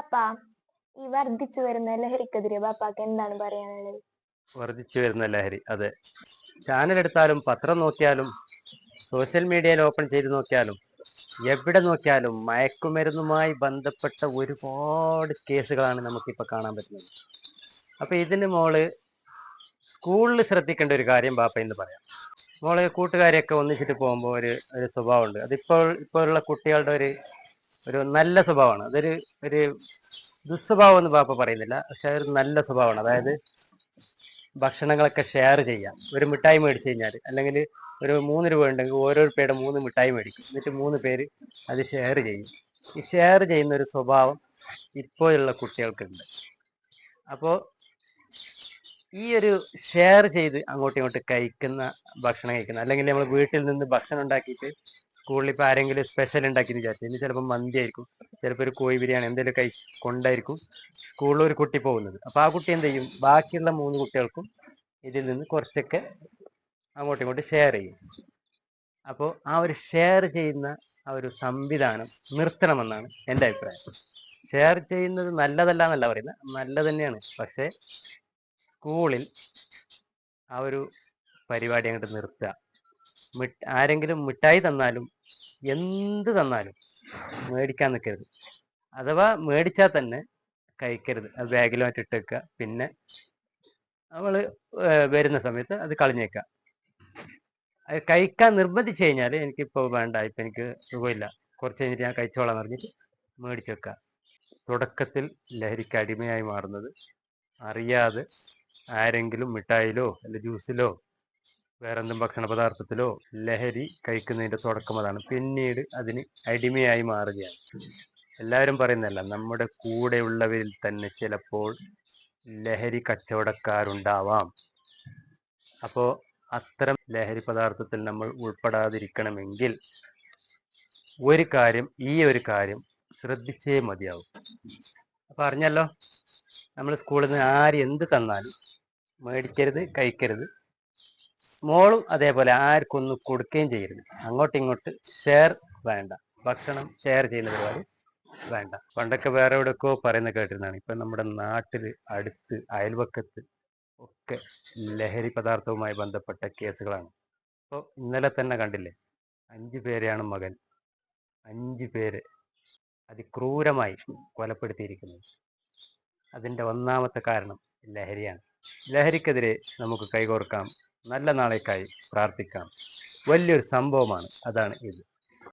ബാപ്പ ഈ വർദ്ധിച്ചു വരുന്ന ലഹരിക്കെതിരെ ബാപ്പാക്ക് എന്താണ് പറയാനുള്ളത്? വർദ്ധിച്ചു വരുന്ന ലഹരി അതെ. ചാനൽ എടുത്താലും പത്രം നോക്കിയാലും സോഷ്യൽ മീഡിയയിൽ ഓപ്പൺ ചെയ്ത് നോക്കിയാലും എവിടെ നോക്കിയാലും മയക്കുമരുന്നുമായി ബന്ധപ്പെട്ട ഒരുപാട് കേസുകളാണ് നമുക്കിപ്പോൾ കാണാൻ പറ്റുന്നത്. അപ്പൊ ഇതിന് മോൾ സ്കൂളിൽ ശ്രദ്ധിക്കേണ്ട ഒരു കാര്യം ബാപ്പ എന്ന് പറയാം. മോൾ കൂട്ടുകാരെയൊക്കെ ഒന്നിച്ചിട്ട് പോകുമ്പോൾ ഒരു ഒരു സ്വഭാവമുണ്ട്. അതിപ്പോൾ ഇപ്പോഴുള്ള കുട്ടികളുടെ ഒരു ഒരു നല്ല സ്വഭാവമാണ്. അതൊരു ഒരു ദുസ്വഭാവം എന്ന് പാപ്പ പറയുന്നില്ല. പക്ഷെ അതൊരു നല്ല സ്വഭാവമാണ്. അതായത് ഭക്ഷണങ്ങളൊക്കെ ഷെയർ ചെയ്യാം. ഒരു മിഠായി മേടിച്ചു കഴിഞ്ഞാൽ അല്ലെങ്കിൽ ഒരു മൂന്ന് രൂപ ഉണ്ടെങ്കിൽ ഓരോ ഓരോരുത്തരുടെ മൂന്ന് മിഠായി മേടിക്കും. എന്നിട്ട് മൂന്ന് പേര് അത് ഷെയർ ചെയ്യും. ഈ ഷെയർ ചെയ്യുന്ന ഒരു സ്വഭാവം ഇപ്പോഴുള്ള കുട്ടികൾക്കുണ്ട്. അപ്പോൾ ഈ ഒരു ഷെയർ ചെയ്ത് അങ്ങോട്ടും ഇങ്ങോട്ടും കഴിക്കുന്ന ഭക്ഷണം കഴിക്കുന്ന അല്ലെങ്കിൽ നമ്മൾ വീട്ടിൽ നിന്ന് ഭക്ഷണം ഉണ്ടാക്കിയിട്ട് സ്കൂളിൽ ഇപ്പോൾ ആരെങ്കിലും സ്പെഷ്യൽ ഉണ്ടാക്കി വിചാരിച്ചു. ഇനി ചിലപ്പോൾ മന്തി ആയിരിക്കും ചിലപ്പോൾ ഒരു കോഴി ബിരിയാണി എന്തെങ്കിലും കൈ കൊണ്ടായിരിക്കും സ്കൂളിൽ ഒരു കുട്ടി പോകുന്നത്. അപ്പോൾ ആ കുട്ടി എന്ത് ചെയ്യും? ബാക്കിയുള്ള മൂന്ന് കുട്ടികൾക്കും ഇതിൽ നിന്ന് കുറച്ചൊക്കെ അങ്ങോട്ടും ഇങ്ങോട്ടും ഷെയർ ചെയ്യും. അപ്പോൾ ആ ഒരു ഷെയർ ചെയ്യുന്ന ആ ഒരു സംവിധാനം നിർത്തണമെന്നാണ് എന്റെ അഭിപ്രായം. ഷെയർ ചെയ്യുന്നത് നല്ലതല്ല എന്നല്ല പറയുന്നത്. നല്ലത് തന്നെയാണ്. പക്ഷേ സ്കൂളിൽ ആ ഒരു പരിപാടി അങ്ങോട്ട് നിർത്തുക. ആരെങ്കിലും മിഠായി തന്നാലും എന്ത് തന്നാലും മേടിക്കാൻ നിൽക്കരുത് അഥവാ മേടിച്ചാൽ തന്നെ കഴിക്കരുത്. അത് ബാഗിൽ മറ്റും ഇട്ടേക്കുക പിന്നെ നമ്മൾ വരുന്ന സമയത്ത് അത് കളഞ്ഞേക്കുക. അത് കഴിക്കാൻ നിർബന്ധിച്ചു കഴിഞ്ഞാൽ എനിക്കിപ്പോൾ വേണ്ട. ഇപ്പം എനിക്ക് സുഖമില്ല. കുറച്ച് കഴിഞ്ഞിട്ട് ഞാൻ കഴിച്ചോളാം പറഞ്ഞിട്ട് മേടിച്ചു വെക്കുക. തുടക്കത്തിൽ ലഹരിക്ക് അടിമയായി മാറുന്നത് അറിയാതെ ആരെങ്കിലും മിഠായിലോ അല്ല ജ്യൂസിലോ വേറെന്തും ഭക്ഷണ പദാർത്ഥത്തിലോ ലഹരി കഴിക്കുന്നതിന്റെ തുടക്കം അതാണ്. പിന്നീട് അതിന് അടിമയായി മാറുകയാണ്. എല്ലാവരും പറയുന്നതല്ല നമ്മുടെ കൂടെയുള്ളവരിൽ തന്നെ ചിലപ്പോൾ ലഹരി കച്ചവടക്കാരുണ്ടാവാം. അപ്പോൾ അത്തരം ലഹരി പദാർത്ഥത്തിൽ നമ്മൾ ഉൾപ്പെടാതിരിക്കണമെങ്കിൽ ഒരു കാര്യം ഈ ഒരു കാര്യം ശ്രദ്ധിച്ചേ മതിയാവും. അപ്പൊ അറിഞ്ഞല്ലോ നമ്മൾ സ്കൂളിൽ നിന്ന് ആര് എന്ത് തന്നാലും മേടിക്കരുത് കഴിക്കരുത്. മോളും അതേപോലെ ആർക്കൊന്നും കൊടുക്കുകയും ചെയ്യരുത്. അങ്ങോട്ടും ഇങ്ങോട്ട് ഷെയർ വേണ്ട. ഭക്ഷണം ഷെയർ ചെയ്യുന്ന പരിപാടി വേണ്ട. പണ്ടൊക്കെ വേറെ എവിടെക്കോ പറയുന്ന കേട്ടിരുന്നതാണ്. ഇപ്പൊ നമ്മുടെ നാട്ടിൽ അടുത്ത് അയൽവക്കത്ത് ഒക്കെ ലഹരി പദാർത്ഥവുമായി ബന്ധപ്പെട്ട കേസുകളാണ്. ഇപ്പോൾ ഇന്നലെ തന്നെ കണ്ടില്ലേ? അഞ്ചു പേരെയാണ് മകൻ. അഞ്ചു പേര് അതിക്രൂരമായി കൊലപ്പെടുത്തിയിരിക്കുന്നത്. അതിന്റെ ഒന്നാമത്തെ കാരണം ലഹരിയാണ്. ലഹരിക്കെതിരെ നമുക്ക് കൈകോർക്കാം. നല്ല നാളേക്കായി പ്രാർത്ഥിക്കാം. വലിയൊരു സംഭവമാണ്. അതാണ് ഇത്.